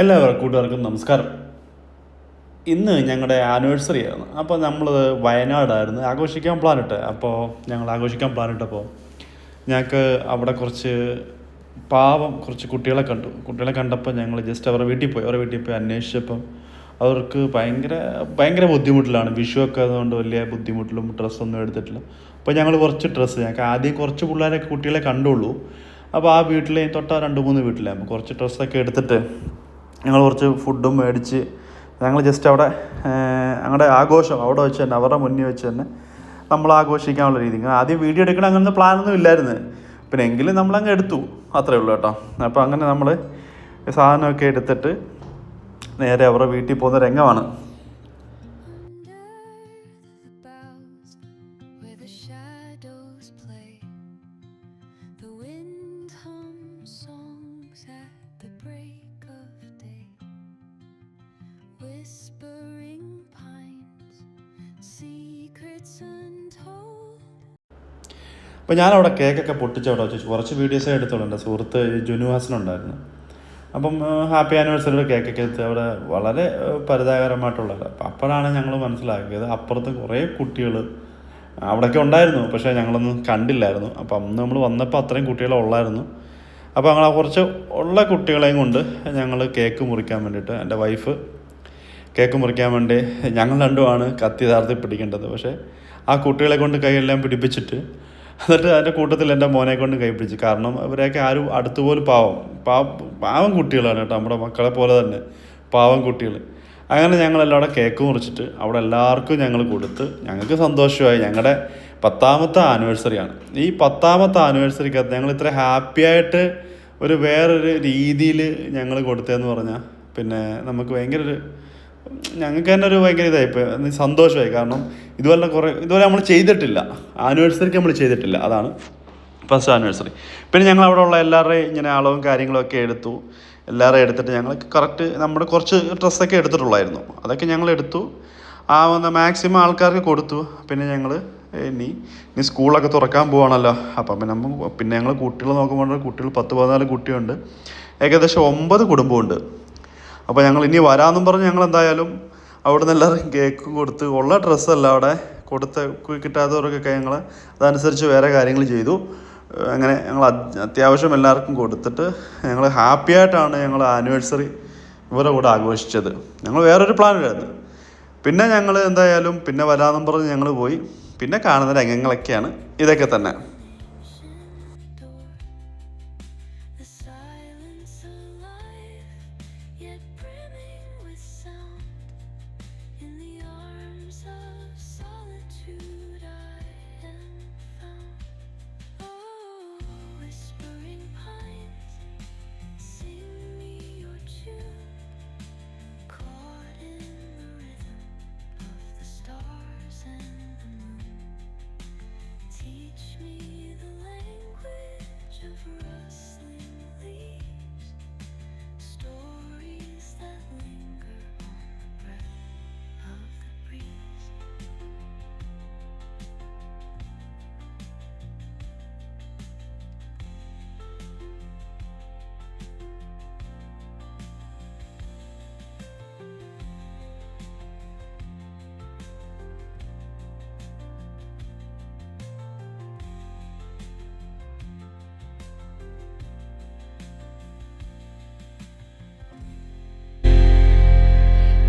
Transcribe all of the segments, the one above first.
എല്ലാവർക്കും കൂട്ടുകാർക്കും നമസ്കാരം. ഇന്ന് ഞങ്ങളുടെ ആനിവേഴ്സറി ആയിരുന്നു അപ്പോൾ നമ്മൾ വയനാടായിരുന്നു. ആഘോഷിക്കാൻ പ്ലാനിട്ട് അപ്പോൾ ഞങ്ങൾ ആഘോഷിക്കാൻ പ്ലാനിട്ടപ്പോൾ ഞങ്ങൾക്ക് അവിടെ കുറച്ച് പാവം കുറച്ച് കുട്ടികളെ കണ്ടു. കുട്ടികളെ കണ്ടപ്പോൾ ഞങ്ങൾ ജസ്റ്റ് അവരുടെ വീട്ടിൽ പോയി. അവരുടെ വീട്ടിൽ പോയി അന്വേഷിച്ചപ്പം അവർക്ക് ഭയങ്കര ഭയങ്കര ബുദ്ധിമുട്ടിലാണ്. വിഷു ഒക്കെ അതുകൊണ്ട് വലിയ ബുദ്ധിമുട്ടിലും ഡ്രസ്സൊന്നും എടുത്തിട്ടില്ല. അപ്പോൾ ഞങ്ങൾ കുറച്ച് ഡ്രസ്സ് ഞങ്ങൾക്ക് ആദ്യം കുറച്ച് പിള്ളേരൊക്കെ കുട്ടികളെ കണ്ടുള്ളൂ. അപ്പോൾ ആ വീട്ടിലെ തൊട്ട രണ്ട് മൂന്ന് വീട്ടിലാകുമ്പോൾ കുറച്ച് ഡ്രസ്സൊക്കെ എടുത്തിട്ട് ഞങ്ങൾ കുറച്ച് ഫുഡും മേടിച്ച് ഞങ്ങൾ ജസ്റ്റ് അവിടെ ഞങ്ങളുടെ ആഘോഷം അവിടെ വെച്ച് തന്നെ അവരുടെ മുന്നിൽ വെച്ച് തന്നെ നമ്മൾ ആഘോഷിക്കാനുള്ള രീതി ആദ്യം വീഡിയോ എടുക്കണം അങ്ങനത്തെ പ്ലാനൊന്നും ഇല്ലായിരുന്നു. പിന്നെ എങ്കിലും നമ്മളങ്ങ് എടുത്തു. അത്രേ ഉള്ളൂ കേട്ടോ. അപ്പോൾ അങ്ങനെ നമ്മൾ സാധനമൊക്കെ എടുത്തിട്ട് നേരെ അവരുടെ വീട്ടിൽ പോകുന്ന രംഗമാണ്. അപ്പോൾ ഞാനവിടെ കേക്കൊക്കെ പൊട്ടിച്ച് അവിടെ വെച്ച് കുറച്ച് വീഡിയോസേ എടുത്തോളൂ എന്റെ സുഹൃത്ത് ജുനുഹാസനുണ്ടായിരുന്നു അപ്പം ഹാപ്പി ആനിവേഴ്സറിയുടെ കേക്കൊക്കെ എടുത്ത് അവിടെ വളരെ പരിതാപകരമായിട്ടുള്ളത്. അപ്പം അപ്പോഴാണ് ഞങ്ങൾ മനസ്സിലാക്കിയത്. അപ്പുറത്ത് കുറേ കുട്ടികൾ അവിടെയൊക്കെ ഉണ്ടായിരുന്നു. പക്ഷേ ഞങ്ങളൊന്നും കണ്ടില്ലായിരുന്നു. അപ്പം അന്ന് നമ്മൾ വന്നപ്പോൾ അത്രയും കുട്ടികളുള്ളായിരുന്നു അപ്പോൾ ഞങ്ങൾ കുറച്ച് ഉള്ള കുട്ടികളെയും കൊണ്ട് ഞങ്ങൾ കേക്ക് മുറിക്കാൻ വേണ്ടിയിട്ട് എന്റെ വൈഫ് കേക്ക് മുറിക്കാൻ വേണ്ടി ഞങ്ങൾ രണ്ടുമാണ് കത്തി പിടിക്കേണ്ടത്. പക്ഷേ ആ കുട്ടികളെ കൊണ്ട് കൈയെല്ലാം പിടിപ്പിച്ചിട്ട് എന്നിട്ട് അതിന്റെ കൂട്ടത്തിൽ എന്റെ മോനെ കൊണ്ട് കൈപ്പിടിച്ച് കാരണം ഇവരെയൊക്കെ ആരും അടുത്തുപോലും പാവം. പാവം പാവം കുട്ടികളാണ് കേട്ടോ നമ്മുടെ മക്കളെ പോലെ തന്നെ. പാവം കുട്ടികൾ അങ്ങനെ ഞങ്ങളെല്ലാം അവിടെ കേക്ക് മുറിച്ചിട്ട് അവിടെ എല്ലാവർക്കും ഞങ്ങൾ കൊടുത്ത് ഞങ്ങൾക്ക് സന്തോഷമായി. ഞങ്ങളുടെ പത്താമത്തെ ആനിവേഴ്സറിയാണ് ഈ പത്താമത്തെ ആനിവേഴ്സറിക്കകത്ത് ഞങ്ങൾ ഇത്ര ഹാപ്പി ആയിട്ട് ഒരു വേറൊരു രീതിയിൽ ഞങ്ങൾ കൊടുത്തതെന്ന് പറഞ്ഞാൽ പിന്നെ നമുക്ക് ഭയങ്കര ഒരു ഞങ്ങൾക്ക് തന്നെ ഒരു ഭയങ്കര ഇതായിപ്പോയി സന്തോഷമായി. കാരണം ഇതുപോലെ കുറേ ഇതുപോലെ നമ്മൾ ചെയ്തിട്ടില്ല. ആനിവേഴ്സറിക്ക് നമ്മൾ ചെയ്തിട്ടില്ല. അതാണ് ഫസ്റ്റ് ആനിവേഴ്സറി പിന്നെ ഞങ്ങൾ അവിടെ ഉള്ള എല്ലാവരുടെയും ഇങ്ങനെ അളവും കാര്യങ്ങളൊക്കെ എടുത്തു. എല്ലാവരെയും എടുത്തിട്ട് ഞങ്ങൾ കറക്റ്റ് നമ്മുടെ കുറച്ച് ഡ്രസ്സൊക്കെ എടുത്തിട്ടുള്ളായിരുന്നു. അതൊക്കെ ഞങ്ങൾ എടുത്തു. ആ വന്ന മാക്സിമം ആൾക്കാർക്ക് കൊടുത്തു. പിന്നെ ഞങ്ങൾ ഇനി ഇനി സ്കൂളൊക്കെ തുറക്കാൻ പോവാണല്ലോ. അപ്പം പിന്നെ നമ്മൾ പിന്നെ ഞങ്ങൾ കുട്ടികൾ നോക്കുമ്പോൾ കുട്ടികൾ പത്ത് പതിനാല് കുട്ടിയുണ്ട് ഏകദേശം ഒമ്പത് കുടുംബമുണ്ട്. അപ്പോൾ ഞങ്ങൾ ഇനി വരാമെന്നും പറഞ്ഞ് ഞങ്ങൾ എന്തായാലും അവിടെ നിന്ന് എല്ലാവരും കേക്കും കൊടുത്ത് ഉള്ള ഡ്രസ്സല്ല അവിടെ കൊടുത്ത് കിട്ടാത്തവർക്കൊക്കെ ഞങ്ങൾ അതനുസരിച്ച് വേറെ കാര്യങ്ങൾ ചെയ്തു. അങ്ങനെ ഞങ്ങൾ അത്യാവശ്യം എല്ലാവർക്കും കൊടുത്തിട്ട് ഞങ്ങൾ ഹാപ്പി ആയിട്ടാണ് ഞങ്ങൾ ആനിവേഴ്സറി ഇവരുടെ കൂടെ ആഘോഷിച്ചത്. ഞങ്ങൾ വേറൊരു പ്ലാനിലായിരുന്നു പിന്നെ ഞങ്ങൾ എന്തായാലും പിന്നെ വരാമെന്നും പറഞ്ഞ് ഞങ്ങൾ പോയി. പിന്നെ കാണുന്ന രംഗങ്ങളൊക്കെയാണ് ഇതൊക്കെ തന്നെ. Yet brimming with sound. In the arms of solitude,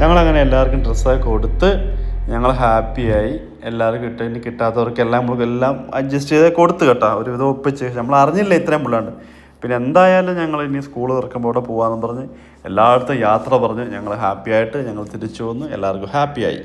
ഞങ്ങളങ്ങനെ എല്ലാവർക്കും ഡ്രസ്സൊക്കെ കൊടുത്ത് ഞങ്ങൾ ഹാപ്പിയായി. എല്ലാവർക്കും കിട്ടും ഇനി കിട്ടാത്തവർക്കെല്ലാം നമ്മൾക്കെല്ലാം അഡ്ജസ്റ്റ് ചെയ്ത് കൊടുത്ത് കേട്ടോ. ഒരുവിധം ഒപ്പിച്ച് നമ്മൾ അറിഞ്ഞില്ല ഇത്രയും പിള്ളേണ്ട് പിന്നെ എന്തായാലും ഞങ്ങൾ ഇനി സ്കൂൾ തുറക്കുമ്പോൾ അവിടെ പോകാമെന്ന് പറഞ്ഞ് എല്ലായിടത്തും യാത്ര പറഞ്ഞ് ഞങ്ങൾ ഹാപ്പിയായിട്ട് ഞങ്ങൾ തിരിച്ചു വന്ന് എല്ലാവർക്കും ഹാപ്പിയായി.